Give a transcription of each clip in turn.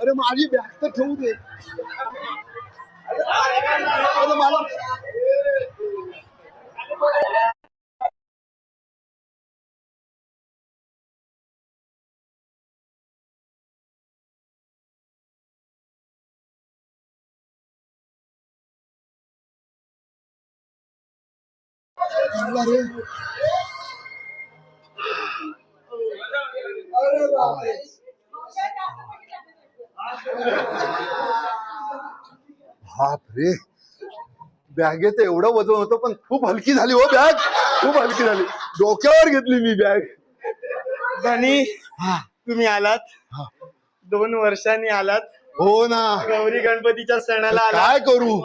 अरे माझी बॅग तर ठेवू दे. अरे मला बाप रे. बॅगेत एवढं वजन होतं पण खूप हलकी झाली हो बॅग. खूप हलकी झाली. डोक्यावर घेतली मी बॅग. धनी हा. तुम्ही आलात. दोन वर्षांनी आलात. हो ना. गौरी गणपतीच्या सणाला काय करू?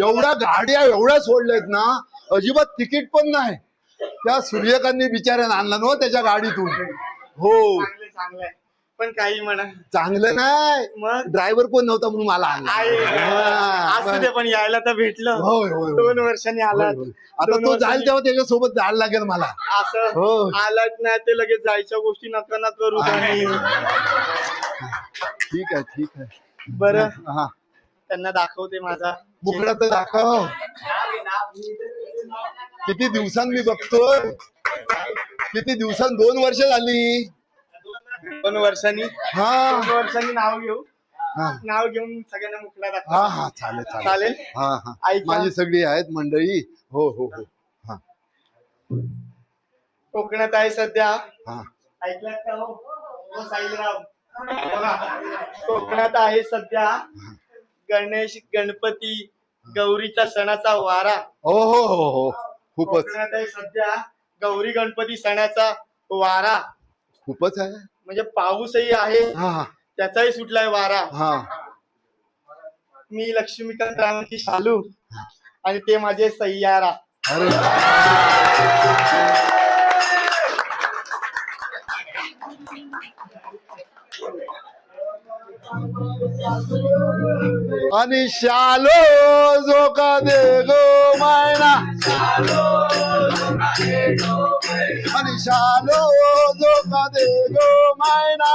एवढ्या गाड्या एवढ्या सोडल्यात ना. अजिबात तिकीट पण नाही. त्या सूर्यकांतनी बिचाऱ्यानं आणलं ना त्याच्या गाडीतून. हो. चांगले चांगले पण काही म्हणा. चांगलं नाही. मग? ड्रायव्हर कोण नव्हता म्हणून मला आणलं. हा, पण यायला तर भेटलं. होय, होय, होय. दोन वर्षांनी होय. आता तो जाईल तेव्हा त्याच्यासोबत जायला लागेल मला. असं? हो. आलात नाही ते लगेच जायच्या गोष्टी नका ना करू ठीक आहे ठीक आहे. बरं. हा. त्यांना दाखवते माझा. मुकडा तर दाखव. किती दिवसांनी मी बघतोय? किती दिवसां दोन वर्ष झाली. दोन वर्षांनी. हा. दोन वर्षांनी नाव घेऊ. हा. नाव घेऊन सगळ्यांना मुकला दाखव हा हा चालेल चालेल. चालेल? हा हा. ऐका. माझी सगळी आहेत मंडळी. हो हो हो. हा. कोकणात आहे सध्या. हा. ऐकलात का हो? हो, बघा, कोकणात आहे सध्या गणेश गणपती गौरीच्या सणाचा वारा. हो हो हो हो. खूपच. सध्या गौरी गणपती सणाचा वारा. खूपच आहे. म्हणजे पाऊसही आहे. हा हा. त्याचाही सुटलाय वारा. हा. मी लक्ष्मीकांत रामाची शालू आणि ते माझे सह्यारा अरे. आणि शालो जो का दे गो मायना। आणि शालो जो का दे गो मायना।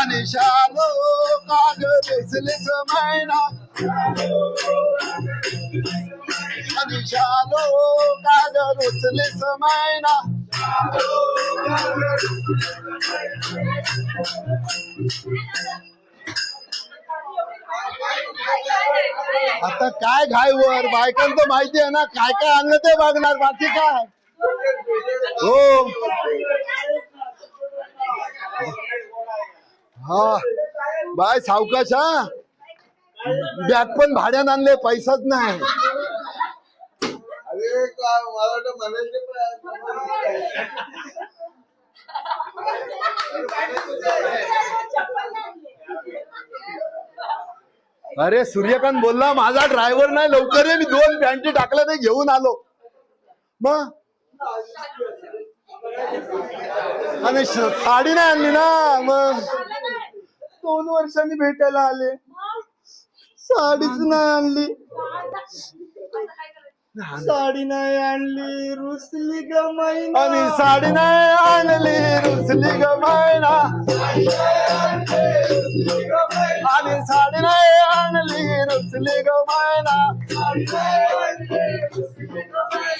आणि शालो काग दिसलीस मायना। आणि शालो काग रुचलीस मायना। आता काय घाईवर बायकांचं माहिती आहे ना काय काय आणलं ते बघणार बाकी काय? हो. हा. बाय सावकाश हा. बॅग पण भाड्यानं आणले पैसाच नाही. अरे सूर्यकांत बोलला माझा ड्रायव्हर नाही लवकर ये मी दोन पॅन्टी टाकल्या ते घेऊन आलो. मग? आणि साडी नाही आणली ना मग? दोन वर्षांनी भेटायला आले. साडीच नाही आणली. साडी नाही आणली रुसली ग मैना आणि साडी नाही आणली रुसली ग मायना आणि साडी नाही आणली रुसली ग मायना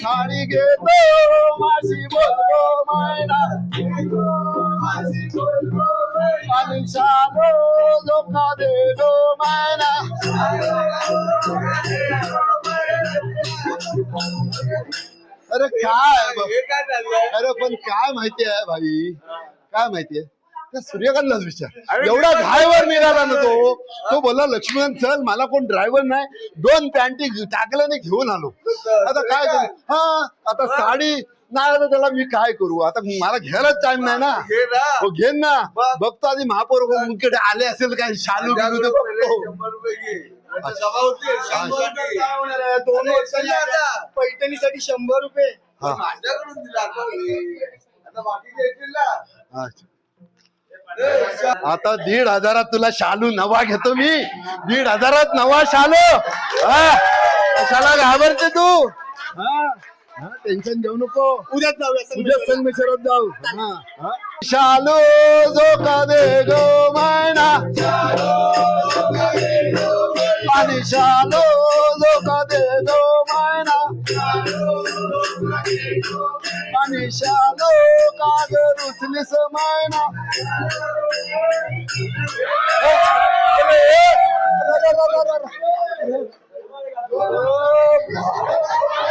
साडी घेतो माझी बोलतो मायना आणि शालो लोका देतो मायना अरे काय अरे पण काय माहिती आहे भाई? काय माहितीये त्या सूर्यकांतलाच विचार. एवढा घायवर निघाला ना तो. तो बोलला लक्ष्मण चल मला कोण ड्रायव्हर नाही. दोन पॅन्टी टाकल्याने घेऊन आलो. आता काय करू? हा आता साडी नाही आता त्याला मी काय करू? आता मला घ्यायलाच टाइम नाही ना. घे ना. हो घेन ना. बघ. बघतो आधी महापौर आले असेल काय? शालू पहिले बघतो. दोन वर्षांनी आता पैठणीसाठी शंभर रुपये. हा. माझ्याकडून दिला आता. आता बाकीचे येतील ना. अच्छा. आता दीड हजारात तुला शालू नवा घेतो मी. दीड हजारात नवा शालू. हा? कशाला घाबरते तू? टेन्शन घेऊ नको. उद्याच जाऊया उद्या संगमेश्वरात जाऊ. हा, हा. शालू जो का दे गो मैना आणि शालू जो का दे गो आणि शालू का ग रुचलीस अरे,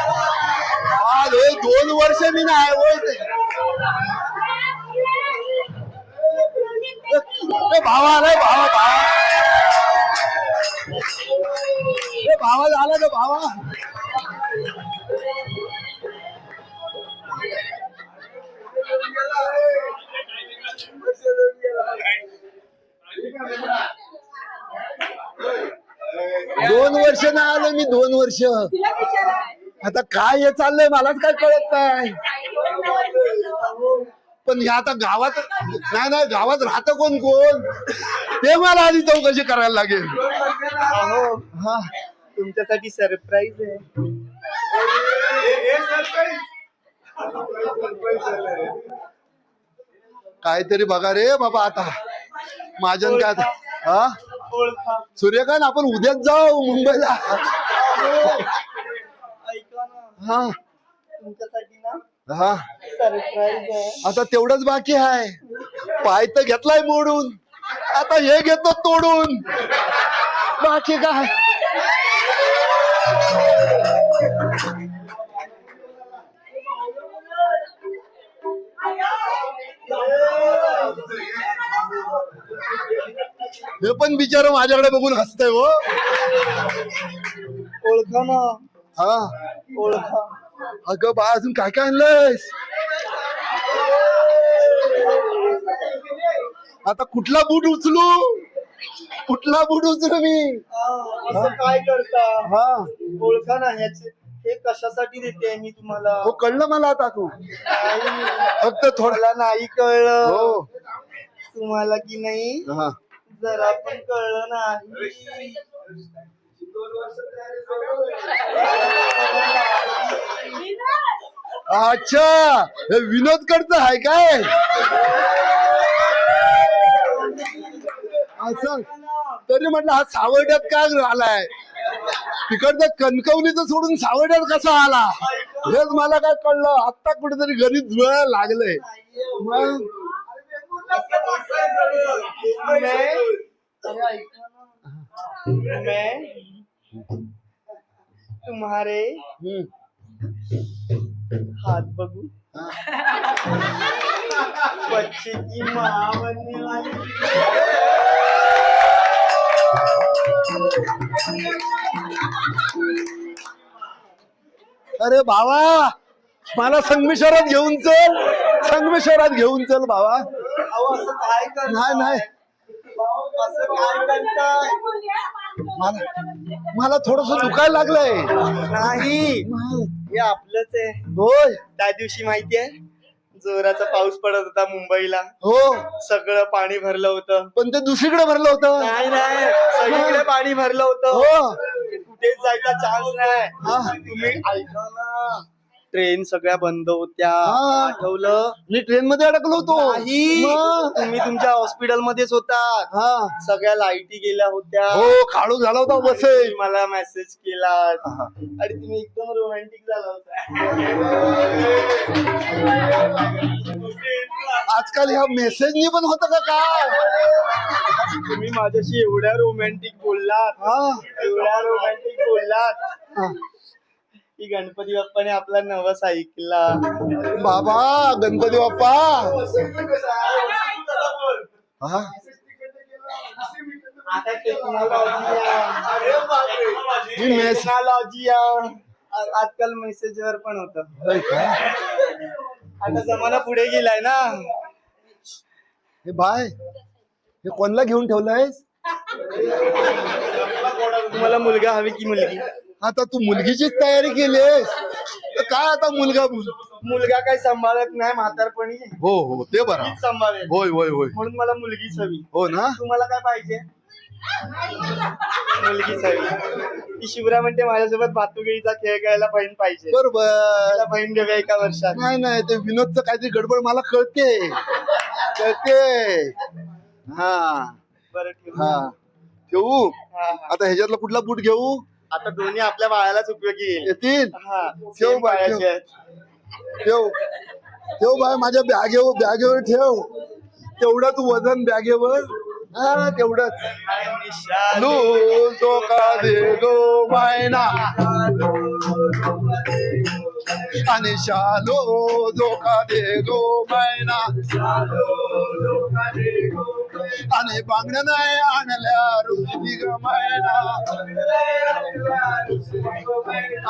आज हे दोन वर्ष मी नाही बोलते. भावा रे भावा भावा ए भावा झाला ना भावा. दोन वर्ष ना आलो मी दोन वर्ष. आता काय हे चाललंय मलाच काय कळत नाही. पण हे आता गावात नाही नाही गावात राहतं कोण कोण? ते मला आधी चौकशी करायला लागेल. हा. तुमच्यासाठी सरप्राईज आहे. काहीतरी बघा रे बाबा आता. माझ्या काय आता? हा? ओळखा सूर्यकांत आपण उद्याच जाऊ मुंबईला. ऐका ना हा. तुमच्यासाठी ना हा. सरप्राईज आहे. आता तेवढंच बाकी आहे. पाय तर घेतलाय मोडून. आता हे घेतो तोडून. बाकी काय? हे पण बिचार माझ्याकडे बघून हसतंय हो. ओळखा ना. हा. ओळखा. अगं बा अजून काय काय आणलंयस? आता कुठला बूट उचलू? कुठला बूट उचलू मी हा, असं काय करता? हा. ओळखा ना ह्याचे. हे कशासाठी देते मी तुम्हाला? हो कळलं मला आता तू. नाही, फक्त थोडं मला नाही कळलं. हो. तुम्हाला की नाही? हा. जरा पण कळलं नाही. अच्छा हे विनोद कडचं आहे काय? असं. तरी म्हटलं हा सावड्यात काय आलाय? तिकडचं कणकवलीचं सोडून सावड्यात कसा आला? हेच मला काय कळलं. आता कुठेतरी गणित जुळायला लागलंय. मग तुम्हारे हम्म. हाथ बघू. बच्चे की माँ बनने वाली अरे भावा मला संगमेश्वरात घेऊन चल. संगमेश्वरात घेऊन चल भावा करताय? नाही नाही. मला मला थोडस दुखायला लागलंय. नाही. हे आपलंच आहे. होय. त्या दिवशी माहितीये जोराचा पाऊस पडत होता मुंबईला. हो. सगळं पाणी भरलं होतं. पण ते दुसरीकडे भरलं होतं. नाही नाही. सगळीकडे पाणी भरलं होतं. हो. कुठेच जायचा चान्स नाही. तुम्ही ऐका ना. ट्रेन सगळ्या बंद होत्या. हा. आठवलं? मी ट्रेन मध्ये अडकलो होतो. नाही. मग? तुम्ही तुमच्या हॉस्पिटल मध्येच होता. हा. सगळ्या लाईटी गेल्या होत्या. हो काळू झाला होता बस. तुम्ही मला मेसेज केला आणि तुम्ही एकदम रोमॅन्टिक झाला होता. आजकाल ह्या मेसेजनी पण होत का काय? तुम्ही माझ्याशी एवढ्या रोमॅन्टिक बोललात. हा. एवढ्या रोमॅन्टिक बोललात. हा. की गणपती बाप्पाने आपला नवस ऐकला. बाबा गणपती बाप्पा. हा. आता टेक्नॉलॉजी आजकाल मेसेजवर पण होत? आता जमाना पुढे गेलाय ना. हे बाय हे कोणला घेऊन ठेवलंयस? तुम्हाला मुलगा हवी की मुलगी? आता तू मुलगीचीच तयारी केलीस तर काय आता मुलगा मुलगा काही सांभाळत नाही म्हातारपणी. हो हो ते बरं. सांभाळेल होय होय होय. म्हणून मला मुलगीच हवी. हो ना? तुम्हाला काय पाहिजे? मुलगीच हवी. ती शिवरा म्हणते माझ्यासोबत भातुगीचा खेळ खेळायला बहीण पाहिजे. बरोबर. बहीण देऊया एका वर्षात. नाही नाही ते विनोदचं काहीतरी गडबड मला कळते. कळते. हा. बरं. हा. ठेवू? हा, हा. आता ह्याच्यातला कुठला बूट घेऊ? आता दोन्ही आपल्या बाळालाच उपयोगी येईल. येतील? हा ठेव same बाळ, बाळाचे आहेत. ठेव. ठेव बाय माझ्या बॅगेवर बॅगेवर ठेव. तेवढं तू वजन बॅगेवर. हा तेवढंच. लो तो का दे गो मायना. आणि शालो धोका दे गो मायना. आणि बांगड्या नाही आणल्या रुचली ग मायना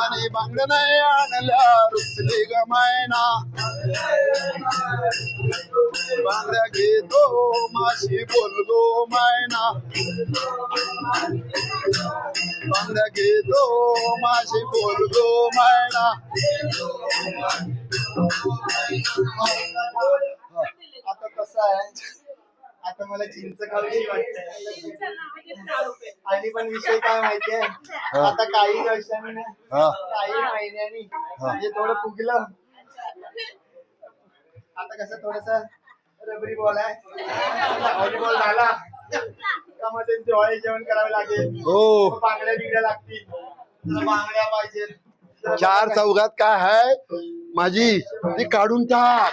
आणि बांगड्या नाही आणल्या रुचली ग मायना बांगड्या घेतो माशी बोलगो मायना. बांगड्या घेतो माशी बोलगो मायना. आता कसं आहे? आता मला चिंच वाटते आणि पण विषय काय माहितीये? आता काही वर्षांनी ना हा. काही महिन्यांनी म्हणजे थोडं फुगलं. आता कसं थोडस रबरी बॉल आहे. व्हॉलीबॉल झाला. का मग ते डोळे जेवण करावे लागेल? हो. बांगड्या बिगड्या लागतील. तुला बांगड्या पाहिजे चार चौघात काय आहे माझी ती काढून टाक.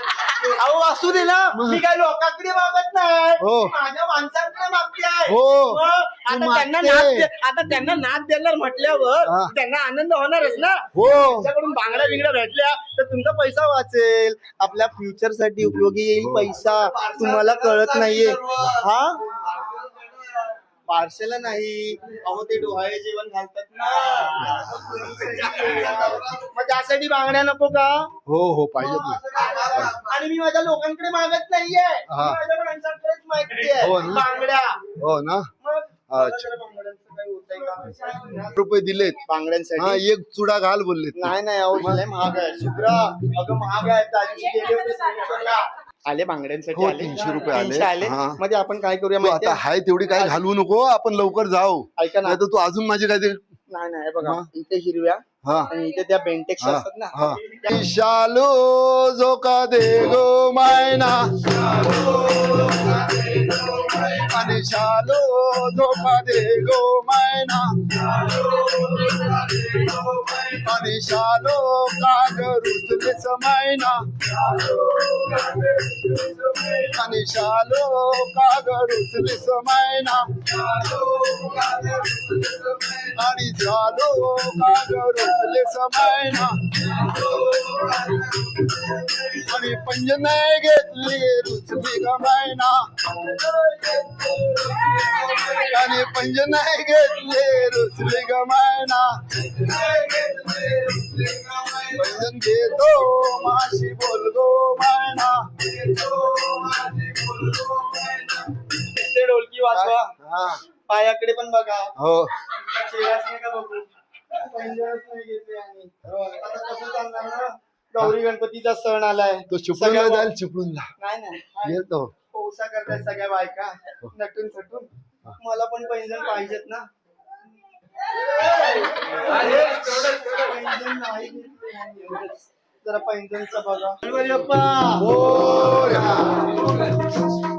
अहो असू दे ना. मी काय लोकांकडे मागत नाही. हो. माझ्या माणसांकडे मागते आहे. हो. मग आता त्यांना मागते. नाद दे- आता त्यांना नाद देणार म्हटल्यावर हा. त्यांना आनंद होणारच ना. हो. तुमच्याकडून बांगड्या बिंगड्या भेटल्या तर तुमचा पैसा वाचेल. आपल्या फ्युचरसाठी उपयोगी येईल पैसा. तुम्हाला कळत नाहीये. हा? पार्शल नाही. अहो ते डोहाळे जेवण घालतात ना. मग त्यासाठी बांगड्या नको का? हो हो पाहिजे आणि मी माझ्या लोकांकडे मागत नाहीये. मी हा. माझ्या माणसांकडेच मागतेय. हो ना? बांगड्या. हो ना. मग अच्छा. जरा बांगड्यांचं काही होतंय का? रुपये दिलेत. हा बांगड्यांसाठी एक चुडा घाल बोललेत. नाही नाही अहो लय महाग आहे. शुभ्रा अगं महाग आहे. गेले होते. आले बांगड्यांसाठी हो, आले 300 रुपये आले. हा. मध्ये आपण काय करूया तू? आता हाय तेवढी काय घालवू नको आपण लवकर जाऊ ऐका ना नाही तर तू अजून माझी काहीतरी नाही नाही बघा हा. इथे हिरव्या हा आणि इथे त्या बेंटेक्स हा असतात ना हा शालो जो का दे गो मायना आणि शालो जो दे गो मायना आणि शालो कागर रुचले समायना आणि शालो का रुचले समायना आणि झालो का रुचले समायना आणि पंज नाही घेतली रुचली गमायना आणि पंज नाही घेतले रुचली गमायना पंजन घेतो माशी बोलगो मायना. ते ढोलकी वाजवा. हा. पायाकडे पण बघा. हो. चेहराच नाही का बघू? पंजाबच नाही घेते आम्ही. आता कसं चालणार ना? गौरी गणपतीचा सण आलाय. तो जाईल चिपळूणला. नाही नाही. येतो. पोसा करतायत सगळ्या बायका नटून थटून. मला पण पैंजण पाहिजेत ना. पैंजण नाही घेतले. जरा पैंजणचा बघा. गणपती बाप्पा हो.